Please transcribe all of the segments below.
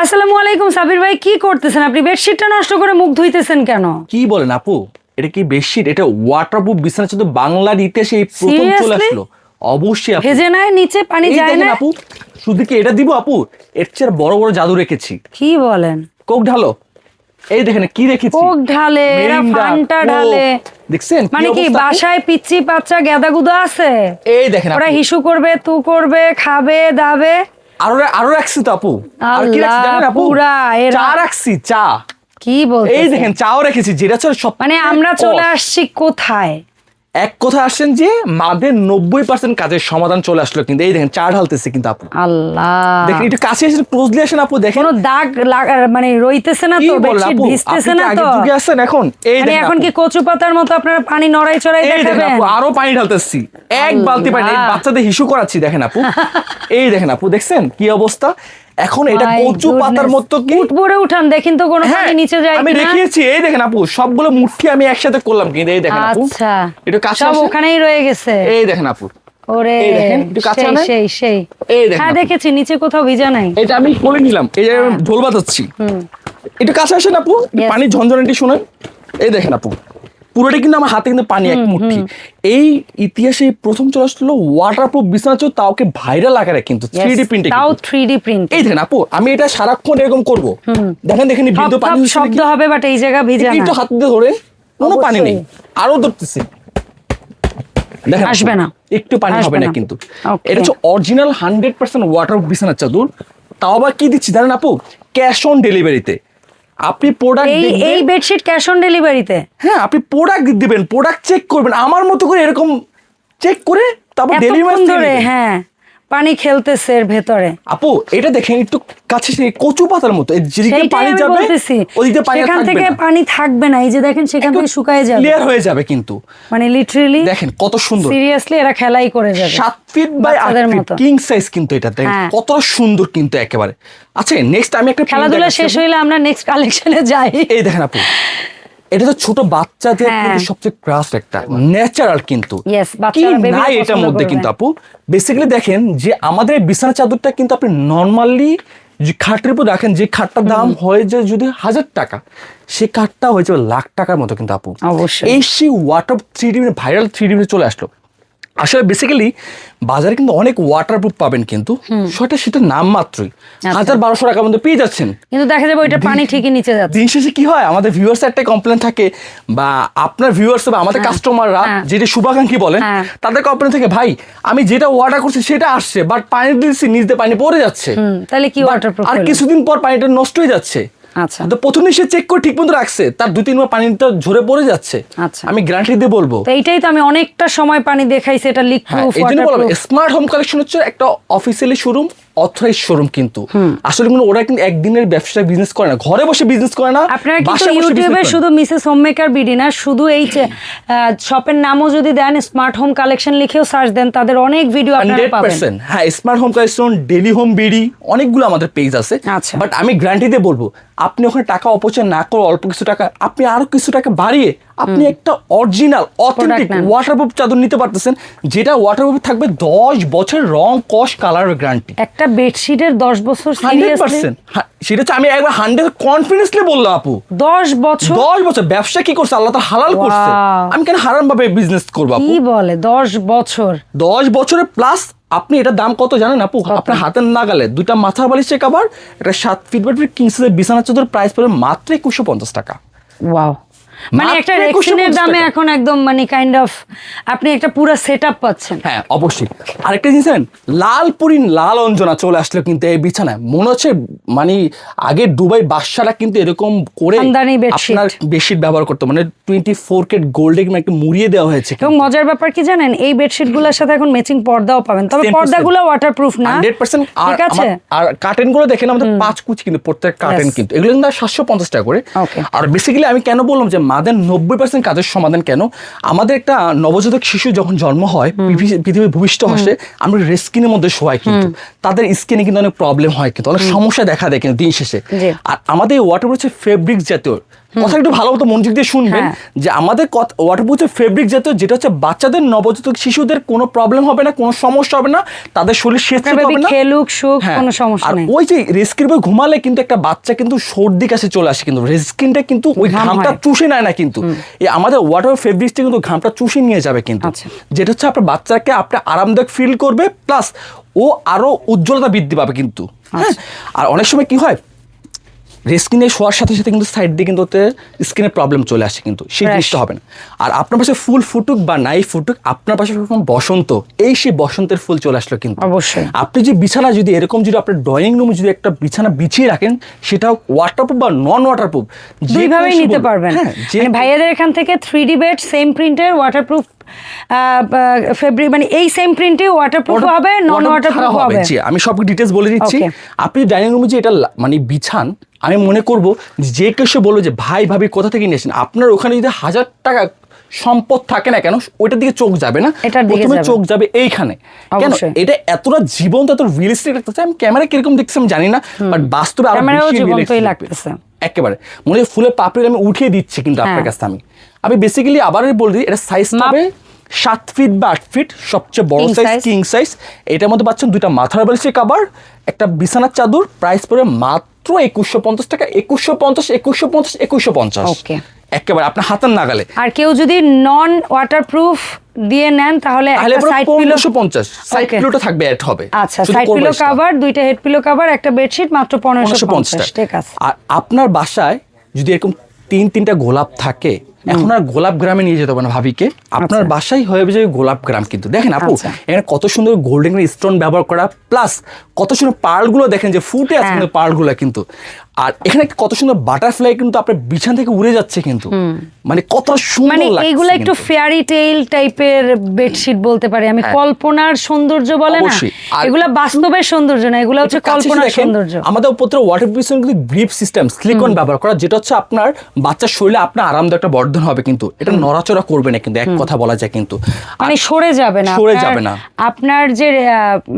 আসসালামু আলাইকুম সাবির ভাই কি করতেছেন? আপনি বেডশিটটা নষ্ট করে মুখ ধুইতেছেন কেন? কি বলেন আপু? এটা কি বেডশিট? এটা ওয়াটারপ্রুফ বিছানা শুধু বাংলার ইতিহাসে এই প্রথম চলে আসলো। অবশ্যই আপু। ভেজে নাই নিচে পানি এই যায় দেখেন না আপু শুধু কি এটা দিব আপু? এর চেয়ে বড় বড় জাদু রেখেছি। কি বলেন? কোক ঢালো। এই দেখেন কি রেখেছি? কোক ঢালে এরা মিরিন্ডা, ফান্টা। ঢালে। দেখছেন মানে কি অবস্থা আপু? বাসায় পিচ্ছি বাচ্চা গেদা গুদা আছে? এই দেখেন ওরা আপু। হিসু করবে তু করবে খাবে দাবে। আরও আরও রাখছি তো আপু। আর কি রাখছি জানেন আপু? চা রাখছি চা। কি বলতে এই দেখেন চাও রেখেছি যেটা সব মানে আমরা চলে আসছি কোথায়? এক কথা আসছেন যে মাদের নব্বই পার্সেন্ট কাজের সমাধান চলে আসলো কিন্তু এই দেখেন চা ঢালতেছে কিন্তু আপু। আল্লাহ। দেখেন একটু কাছে এসে ক্লোজলি আসেন আপু দেখেন। দাগ লাগা- মানে রইতেছে না তো ভিজতেছে না তো? আগের যুগে আছেন এখন এই মানে দেখেন এখন কি। কচু পাতার মতো আপনারা পানি নড়াই চড়াই দেখাবেন? আপু আরও পানি ঢালতেছি। এক বালতি পানি এই বাচ্চাদের হিসু করাচ্ছি দেখেন আপু। এই দেখেন আপু দেখছেন কি অবস্থা? এখন এটা কচু পাতার মতো কি? উঠ পড়ে উঠান দেখেন তো কোনো হ্যাঁ, পানি নিচে যায় আমি। দেখিয়েছি এই দেখেন আপু সবগুলো মুঠি আমি একসাথে করলাম কিন্তু এই দেখেন আপু। আচ্ছা একটু কাছে সব ওখানেই রয়ে গেছে। এই দেখেন আপু। ওরে এই দেখেন, একটু কাছে সেই সেই সেই। এই দেখেন হ্যাঁ দেখেছি নিচে কোথাও ভিজা নাই। এটা আমি করে নিলাম এই যে হ্যাঁ। ঝোল বাতাচ্ছি একটু কাছে আসেন আপু. পানি ঝনঝনাটি শুনেন। এই দেখেন আপু। পুরোটা কিন্তু আমার হাতে কিন্তু পানি এক মুঠি। এই ইতিহাসে প্রথম চলে আসলো ওয়াটারপ্রুফ বিছানা চো তাওকে ভাইরাল আকারে কিন্তু থ্রি ডি প্রিন্টে তাও থ্রি ডি প্রিন্ট এই দেখেন আপু আমি এটা সারাক্ষণ এরকম করব। দেখেন দেখেন বিন্দু পানি শব্দ হবে বাট এই জায়গা ভিজা একটু হাত দিয়ে ধরেন কোনো পানি নেই। আরও ধরতেছি। দেখেন আসবে না। একটু পানি হবে না। কিন্তু। এটা হচ্ছে অরিজিনাল হান্ড্রেড পার্সেন্ট ওয়াটার বিছানার চাদর। তাও আবার কি দিচ্ছি জানেন আপু? ক্যাশ অন ডেলিভারিতে আপনি প্রোডাক্ট এই এই বেডশিট ক্যাশ অন ডেলিভারিতে হ্যাঁ আপনি প্রোডাক্ট দিবেন প্রোডাক্ট চেক করবেন আমার মতো করে এরকম চেক করে তারপর ডেলিভারি হ্যাঁ। পানি খেলতেছে এর ভেতরে। আপু এটা দেখেন একটু কাছে কচু পাতার মতো যেদিকে পানি যাবে ওদিকে পানি সেখান থেকে। পানি থাকবে না এই যে দেখেন সেখান থেকে শুকায় যাবে। ক্লিয়ার হয়ে যাবে কিন্তু। মানে লিটারেলি দেখেন কত সুন্দর। সিরিয়াসলি এরা খেলাই করে যাবে। সাত ফিট বাই আট বাচ্চাদের ফিট কিং সাইজ কিন্তু এটা দেখেন কত সুন্দর কিন্তু একেবারে। আচ্ছা নেক্সট আমি একটা খেলাধুলা শেষ। হইলে আমরা নেক্সট কালেকশনে যাই। এই দেখেন আপু। এটা তো ছোট বাচ্চাদের হ্যাঁ। সবচেয়ে ক্রাস একটা। ন্যাচারাল কিন্তু। কি নাই এটার মধ্যে কিন্তু আপু? বেসিক্যালি দেখেন যে আমাদের বিছানা চাদরটা কিন্তু আপনি নর্মালি যে খাটের উপর রাখেন যে খাটটার দাম হয়ে যে যদি হাজার টাকা সে খাটটা হয়ে যাবে লাখ টাকার মতো কিন্তু আপু। অবশ্যই। এই সেই water three D viral three D চলে আসলো। আসলে বেসিক্যালি বাজারে কিন্তু অনেক ওয়াটারপ্রুফ পাবেন কিন্তু সেটা সেটা নাম মাত্রই। আচ্ছা। হাজার বারোশো টাকার মধ্যে পেয়ে যাচ্ছেন। কিন্তু দেখা যাবে ওইটা পানি ঠিকই নিচে যাচ্ছে। দিন শেষে কি হয়? আমাদের ভিউয়ার্স একটা কমপ্লেন থাকে বা আপনার ভিউয়ার্স বা আমাদের কাস্টমাররা হ্যাঁ। যেটা শুভাকাঙ্ক্ষী বলেন হ্যাঁ। তাদের কমপ্লেন থাকে ভাই আমি যেটা অর্ডার করছি সেটা আসছে বাট পানি দিচ্ছি নিচ দিয়ে পানি পড়ে যাচ্ছে। তাহলে কি waterproof আর কিছুদিন পর পানিটা নষ্ট হয়ে যাচ্ছে। আচ্ছা। তো প্রথমে সে চেক করে ঠিক মতো রাখছে। তার দু তিনবার পানিটা ঝরে পড়ে যাচ্ছে। আচ্ছা। আমি গ্যারান্টি দিয়ে বলব। তো এইটাই তো আমি অনেকটা সময় পানি দেখাইছি এটা লিক হ্যাঁ প্রুফ এই জন্য বললাম স্মার্ট হোম কালেকশন হচ্ছে একটা অফিসিয়ালি শোরুম অথরাইজ শোরুম কিন্তু। আসলে কিন্তু ওরা কিন্তু একদিনের ব্যবসা বিজনেস করে না। ঘরে বসে বিজনেস করে না আপনারা কিন্তু ইউটিউবে। শুধু মিসেস হোমমেকার বিডি না শুধু এই শপের নামও যদি দেন স্মার্ট হোম কালেকশন লিখেও সার্চ দেন তাদের অনেক ভিডিও আপনারা পাবেন। হ্যাঁ smart home collection daily home BD অনেকগুলো আমাদের পেজ আছে। আচ্ছা। বাট আমি গ্যারান্টি দিয়ে বলব আপনি ওখানে টাকা অপচয় না করে অল্প কিছু টাকা আপনি আরও কিছু টাকা বাড়িয়ে আপনি একটা অরিজিনাল অথেন্টিক। ওয়াটারপ্রুফ চাদর নিতে পারতেছেন যেটা ওয়াটারপ্রুফ থাকবে দশ বছর রং কস কালার গ্যারান্টি একটা বেডশিটের দশ বছর হান্ড্রেড সিরিয়াসলি পার্সেন্ট সেটা হচ্ছে আমি একবার হান্ড্রেড কনফিডেন্সলি বললাম আপু। দশ বছর? দশ বছর ব্যবসা কি করছে? আল্লাহ তার হালাল করছে। আমি কেন হারাম ভাবে বিজনেস করব আপু? কি বলে দশ বছর? দশ বছরের প্লাস আপনি এটার দাম কত জানেন আপু? আপনার হাতের নাগালে দুইটা মাথার বালিশের কাবার এটা সাত ফিট বাই কিংসের বিছানা চাদর প্রাইস পড়বে মাত্র একুশশো পঞ্চাশ টাকা। ওয়াও মানে একটা 2150 রেক্সিনের দামে এখন একদম মানে কাইন্ড অফ আপনি একটা পুরো সেট আপ পাচ্ছেন। হ্যাঁ অবশ্যই। আরেকটা জিনিস জানেন লাল পরিন লাল অঞ্জনা চলে আসলো কিন্তু এই বিছানায়। মনে হচ্ছে মানে আগে দুবাই বাদশারা কিন্তু এরকম করে আপনার বেডশিট ব্যবহার করতো। মানে টোয়েন্টি ফোর কেট গোল্ডে একটা মুড়িয়ে দেওয়া হয়েছে এবং মজার ব্যাপার কি জানেন এই বেডশিটগুলোর সাথে এখন ম্যাচিং পর্দাও পাবেন। তবে 10% পর্দাগুলো ওয়াটারপ্রুফ না। হান্ড্রেড পার্সেন্ট ঠিক আছে? আর কার্টেনগুলো দেখেন আমাদের পাঁচ কুচি কিন্তু প্রত্যেক কার্টেন কিন্তু। এগুলো কিন্তু সাতশো পঞ্চাশ টাকা করে। আর বেসিক্যালি আমি কেন বললাম যে মাদের নব্বই পার্সেন্ট কাজের সমাধান কেন? আমাদের একটা নবজাতক শিশু যখন জন্ম হয় পৃথিবীর ভূমিষ্ঠ হসে আমরা রেস্কিনের মধ্যে শোয়াই কিন্তু। তাদের স্কিনে কিন্তু অনেক প্রবলেম হয় কিন্তু। অনেক সমস্যা দেখা দেয় কিন্তু দিন শেষে। আর আমাদের ওয়াটার হচ্ছে ফেব্রিক জাতীয়। কথা একটু ভালো মতো মনোযোগ দিয়ে শুনবেন হ্যাঁ। যে আমাদের ওয়াটারপ্রুফের ফেব্রিক জাতীয় যেটা হচ্ছে বাচ্চাদের নবজাতক শিশুদের কোনো প্রবলেম হবে না কোনো সমস্যা হবে না তাদের শরীর বেবি হবে না। খেলুক সুখ হ্যাঁ। কোনো সমস্যা নেই। ওই যে রেস্কির ঘুমালে কিন্তু একটা বাচ্চা কিন্তু সর্দি কাছে চলে আসে কিন্তু রেস্কিনটা কিন্তু ওই ঘামটা চুষে নেয় না কিন্তু। এই আমাদের ওয়াটার ফেব্রিক্সটা কিন্তু ঘামটা চুষে নিয়ে যাবে কিন্তু। আচ্ছা। যেটা হচ্ছে আপনার বাচ্চাকে আপনি আরামদায়ক ফিল করবে প্লাস ও আরও উজ্জ্বলতা বৃদ্ধি পাবে কিন্তু। হ্যাঁ। আর অনেক সময় কি হয় রেস্কিনে শোয়ার সাথে সাথে কিন্তু সাইড দিয়ে কিন্তু ওতে স্কিনের প্রবলেম চলে আসে কিন্তু। সেই. জিনিসটা হবে না। আর আপনার পাশে ফুল ফুটুক বা নাই ফুটুক আপনার পাশে বসন্ত এই সেই বসন্তের ফুল চলে আসলো কিন্তু। অবশ্যই। আপনি যে বিছানা যদি এরকম যদি আপনার ড্রয়িং রুমে যদি একটা বিছানা বিছিয়ে রাখেন সেটা ওয়াটারপ্রুফ বা নন ওয়াটারপ্রুফ দুইভাবেই নিতে পারবেন। হ্যাঁ মানে ভাইয়াদের এখান থেকে থ্রি ডি বেড সেম প্রিন্টের ওয়াটারপ্রুফ ফেব্রিক মানে এই সেম প্রিন্টে ওয়াটারপ্রুফ হবে নন ওয়াটারপ্রুফ হবে? জি আমি সব ডিটেলস বলে দিচ্ছি। আপনি ডাইনিং রুমে যে এটা মানে বিছান আমি মনে করব যে কেউ সে বলব যে ভাই ভাবি কোথা থেকে নিয়েছেন আপনার ওখানে যদি হাজার টাকা সম্পদ থাকে না কেন ওইটার দিকে চোখ যাবে না। প্রথমে চোখ যাবে এইখানে। কেন? এটা এতটা জীবন্ত এত রিয়েলিস্টিক লাগতেছে। আমি ক্যামেরা কীরকম দেখছি আমি জানি না বাট বাস্তবে আরও বেশি লাগতেছে। একেবারে। মনে হয় ফুলের পাপড়ি আমি উঠিয়ে দিচ্ছি কিন্তু আপনার হ্যাঁ। কাছে আমি। আমি বেসিক্যালি আবার বলে এটা সাইজ? হবে সাত ফিট বা আট ফিট সবচেয়ে বড় সাইজ কিং সাইজ এটার মধ্যে পাচ্ছেন দুইটা মাথার বালিশের কাবার একটা বিছানার চাদর প্রাইস পড়ে মাত্র একুশশো পঞ্চাশ টাকা। একুশশো পঞ্চাশ একুশশো পঞ্চাশ একুশশো পঞ্চাশ. একেবারে আপনার হাতের নাগালে। আর কেউ যদি নন ওয়াটারপ্রুফ দিয়ে নেন তাহলে তাহলে সাইড পিলো পনেরোশো পঞ্চাশ। সাইড পিলোটা থাকবে অ্যাড হবে। আচ্ছা সাইড পিলো কভার দুইটা হেড পিলো কভার একটা বেডশিট মাত্র পনেরোশো পঞ্চাশ। ঠিক আছে। আর আপনার বাসায় যদি এরকম তিন তিনটা গোলাপ থাকে এখন আর গোলাপ গ্রামে নিয়ে যেতে হবে না ভাবিকে। আপনার বাসাই বাসায় হয়ে যাবে গোলাপ গ্রাম কিন্তু। দেখেন আপু আচ্ছা। এখানে কত সুন্দর গোল্ডেন স্টোন ব্যবহার করা প্লাস কত সুন্দর পার্লগুলো দেখেন যে ফুটে আছে পার্লগুলো পার্লগুলো কিন্তু। আর এখানে কত সুন্দর বাটারফ্লাই কিন্তু আপনার বিছান থেকে উড়ে যাচ্ছে কিন্তু। মানে কত সুন্দর মানে এইগুলো একটু ফেয়ারি টেইল টাইপের বেডশিট বলতে পারি। আমি হ্যাঁ। কল্পনার সৌন্দর্য বলে না। এগুলো বাস্তবের সৌন্দর্য না এগুলো হচ্ছে কল্পনার সৌন্দর্য। আমাদের উপরে ওয়াটার পিছনে কিন্তু গ্রিপ সিস্টেম সিলিকন ব্যবহার করা যেটা হচ্ছে আপনার বাচ্চার শরীরে আপনার আরামদায়ক একটা বর্ধন হবে কিন্তু। এটা নড়াচড়া করবে না কিন্তু এক কথা বলা যায় কিন্তু। মানে সরে যাবে না। সরে যাবে না। আপনার যে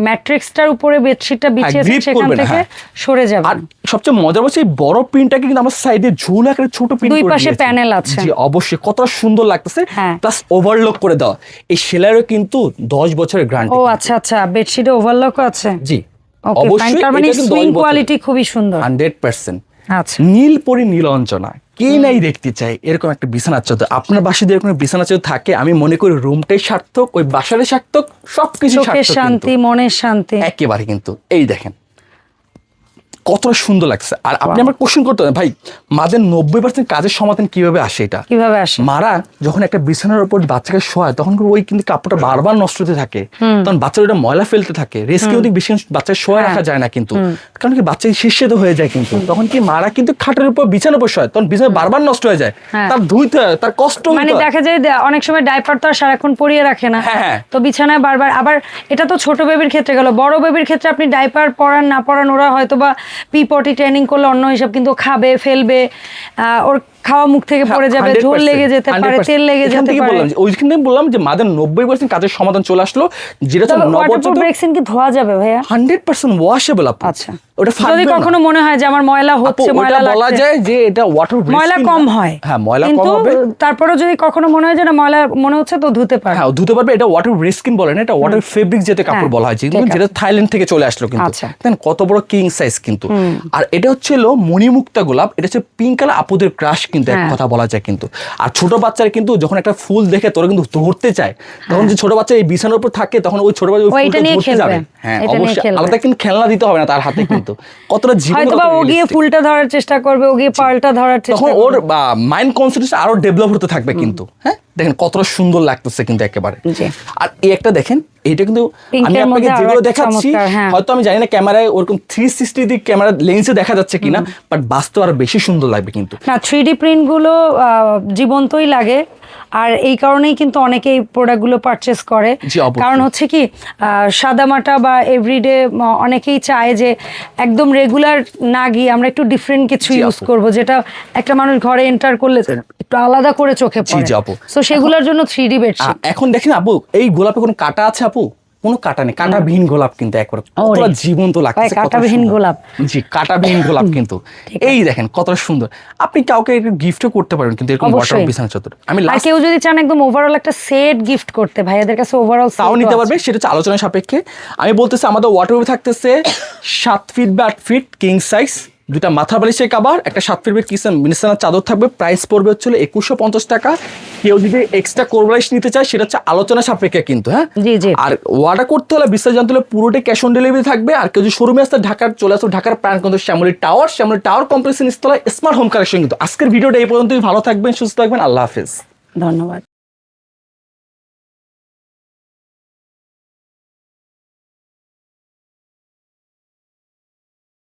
ম্যাট্রিক্সটার উপরে বেডশিটটা বিছিয়েছেন grip সেখান থেকে হ্যাঁ। সরে যাবে। সবচেয়ে মজার হচ্ছে এই বড় প্রিন্টটাকে কিন্তু আমার সাইডে ঝুল আকারে ছোট প্রিন্ট দুই পাশে panel আছে। জি অবশ্যই। কত সুন্দর লাগতেছে। হ্যাঁ। প্লাস ওভারলক করে দেওয়া। এই সেলাইরও কিন্তু দশ বছরের গ্যারান্টি ও আচ্ছা আচ্ছা। বেডশিটে ওভারলক আছে? জি। ফাইন তার মানে সুইং কোয়ালিটি খুবই সুন্দর। হান্ড্রেড পার্সেন্ট আচ্ছা। নীল পরি নীলঞ্চনা কে নাই দেখতে চাই এরকম একটা বিছানা চাদর আপনার বাসায় এরকম বিছানা চাদর থাকে আমি মনে করি রুমটাই সার্থক ওই বাসারে সার্থক সবকিছু সার্থক শান্তি। মনের শান্তি। একেবারে কিন্তু। এই দেখেন। কতটা সুন্দর লাগছে আর আপনি আমার কোশ্চেন করতে পারেন, ভাই মাদের নব্বই পার্সেন্ট কাজের সমাধান কীভাবে আসে এটা? কীভাবে আসে? মারা যখন একটা বিছানার উপর বাচ্চাকে শোয়ায় তখন ওই কিন্তু কাপড়টা বারবার নষ্ট হতে থাকে। তখন বাচ্চার ওটা ময়লা ফেলতে থাকে। রেস্কিউ দিক বেশি বাচ্চাকে শোয়া হ্যাঁ। রাখা যায় না কিন্তু। কারণ কি বাচ্চা শীর্ষেত হয়ে যায় কিন্তু। তখন কি মারা কিন্তু খাটের উপর বিছানার উপর শোয় তখন বিছানা বারবার নষ্ট হয়ে যায়। হ্যাঁ। তার ধুইতে হয় তার কষ্ট মানে দেখা যায় অনেক সময় ডাইপার তো আর সারাক্ষণ পরিয়ে রাখে না। হ্যাঁ, হ্যাঁ। তো বিছানায় বারবার আবার এটা তো ছোট বেবির ক্ষেত্রে গেল বড় বেবির ক্ষেত্রে আপনি ডাইপার পরান না পরান ওরা হয়তো বা পি পটি ট্রেনিং করলে অন্য হিসাব কিন্তু খাবে ফেলবে। ওর খাওয়া মুখ থেকে পড়ে যাবে ঝোল লেগে যেতে পারে তেল লেগে যেতে পারে বললাম যে ওইখান থেকে বললাম যে মাদের নব্বই পার্সেন্ট কাজের সমাধান চলে আসলো। যেটা হচ্ছে ওয়াটারপ্রুফ নবজাতক ব্রেক্সিন কি ধোয়া যাবে ভাইয়া? হান্ড্রেড পার্সেন্ট ওয়াশেবল আপু। আচ্ছা। ওটা যদি। কখনো মনে হয় যে আমার ময়লা হচ্ছে ময়লা বলা যায় যে এটা ওয়াটার ময়লা কম হয়। হ্যাঁ ময়লা কম হবে। তারপরেও যদি কখনো মনে হয় যে না ময়লা মনে হচ্ছে তো ধুতে পারে। হ্যাঁ ধুতে পারবে এটা ওয়াটার রেস্কিন বলে না এটা ওয়াটার ফেব্রিক যেতে কাপড় হ্যাঁ, বলা হয় কিন্তু যেটা থাইল্যান্ড থেকে চলে আসলো কিন্তু। আচ্ছা। দেন কত বড় কিং সাইজ কিন্তু। আর এটা হচ্ছে হলো মণিমুক্তা গোলাপ এটা হচ্ছে পিঙ্ক কালার আপুদের ক্রাশ কিন্তু এক হ্যাঁ। কথা বলা যায় কিন্তু। আর ছোট বাচ্চারা কিন্তু যখন একটা ফুল দেখে তোরা কিন্তু ধরতে চায়। তখন যে ছোট বাচ্চা এই বিছানার উপর থাকে তখন ওই ছোট বাচ্চা ওই ফুলটা ধরতে যাবে। হ্যাঁ অবশ্যই। আলাদা কিন্তু খেলনা দিতে হবে না তার হাতে কিন্তু। কতটা জীবন হয়তো ও গিয়ে ফুলটা ধরার চেষ্টা করবে ও গিয়ে পালটা ধরার চেষ্টা তখন ওর মাইন্ড কনসেন্ট্রেশন আরও ডেভেলপ হতে থাকবে কিন্তু। হ্যাঁ? দেখেন কতটা সুন্দর লাগতেছে কিন্তু একেবারে। আর এই একটা দেখেন এটা কিন্তু আমি আপনাকে যেগুলো দেখাচ্ছি হ্যাঁ। হয়তো আমি জানি না ক্যামেরায় ওরকম থ্রি সিক্সটি দিক ক্যামেরা লেন্সে দেখা যাচ্ছে কিনা বাট বাস্তব আরও বেশি সুন্দর লাগবে কিন্তু। না থ্রি ডি প্রিন্টগুলো জীবন্তই লাগে আর এই কারণেই কিন্তু অনেকে এই প্রোডাক্টগুলো পারচেস করে কারণ হচ্ছে কি আহ, সাদামাটা বা এভরিডে অনেকেই চায় যে একদম রেগুলার না গিয়ে আমরা একটু ডিফারেন্ট কিছু ইউজ। করব যেটা একটা মানুষ ঘরে এন্টার করলে একটু আলাদা করে চোখে পড়ে। জি, আপু। সো সেগুলোর জন্য থ্রি ডি বেডশিট এখন দেখেন আপু এই গোলাপে কোনো কাটা আছে আপু? কোনো কাটা নেই কাটাবিহীন গোলাপ কিন্তু একবার। কতটা জীবন্ত লাগছে কয় কাঁটাবিহীন গোলাপ। জি কাটাবিহীন গোলাপ কিন্তু। এই দেখেন কতটা সুন্দর। আপনি কাউকে গিফটও করতে পারেন কিন্তু এরকম ওয়াটার বিছানা চাদর আমি আর কেউ যদি চান একদম ওভারঅল একটা সেট গিফট করতে ভাইয়াদের কাছে ওভারঅল তাও নিতে পারবে সেটা হচ্ছে আলোচনা সাপেক্ষে। আমি বলতেছি আমাদের ওয়াটার থাকতেছে সাত ফিট বা আট ফিট কিং সাইজ দুটা মাথা বালিশের কাবার একটা সাত ফিট কিসেন মিনিসানা চাদর থাকবে প্রাইস পড়বে হচ্ছে একুশশো পঞ্চাশ টাকা। কেউ যদি এক্সট্রা কোরবালিশ নিতে চায় সেটা হচ্ছে আলোচনা সাপেক্ষে কিন্তু হ্যাঁ? জি, জি। আর অর্ডার করতে হলে বিস্তারিত জানতে হলে পুরোটাই ক্যাশ অন ডেলিভারি থাকবে। আর কেউ যদি শোরুমে আসতে ঢাকার চলে আসো ঢাকার প্রাণ কিন্তু শ্যামলী টাওয়ার শ্যামলী টাওয়ার কমপ্লেক্সের নিস্তলায় স্মার্ট হোম কালেকশন কিন্তু। আজকের ভিডিওটা এই পর্যন্তই ভালো থাকবেন সুস্থ থাকবেন আল্লাহ হাফেজ। ধন্যবাদ।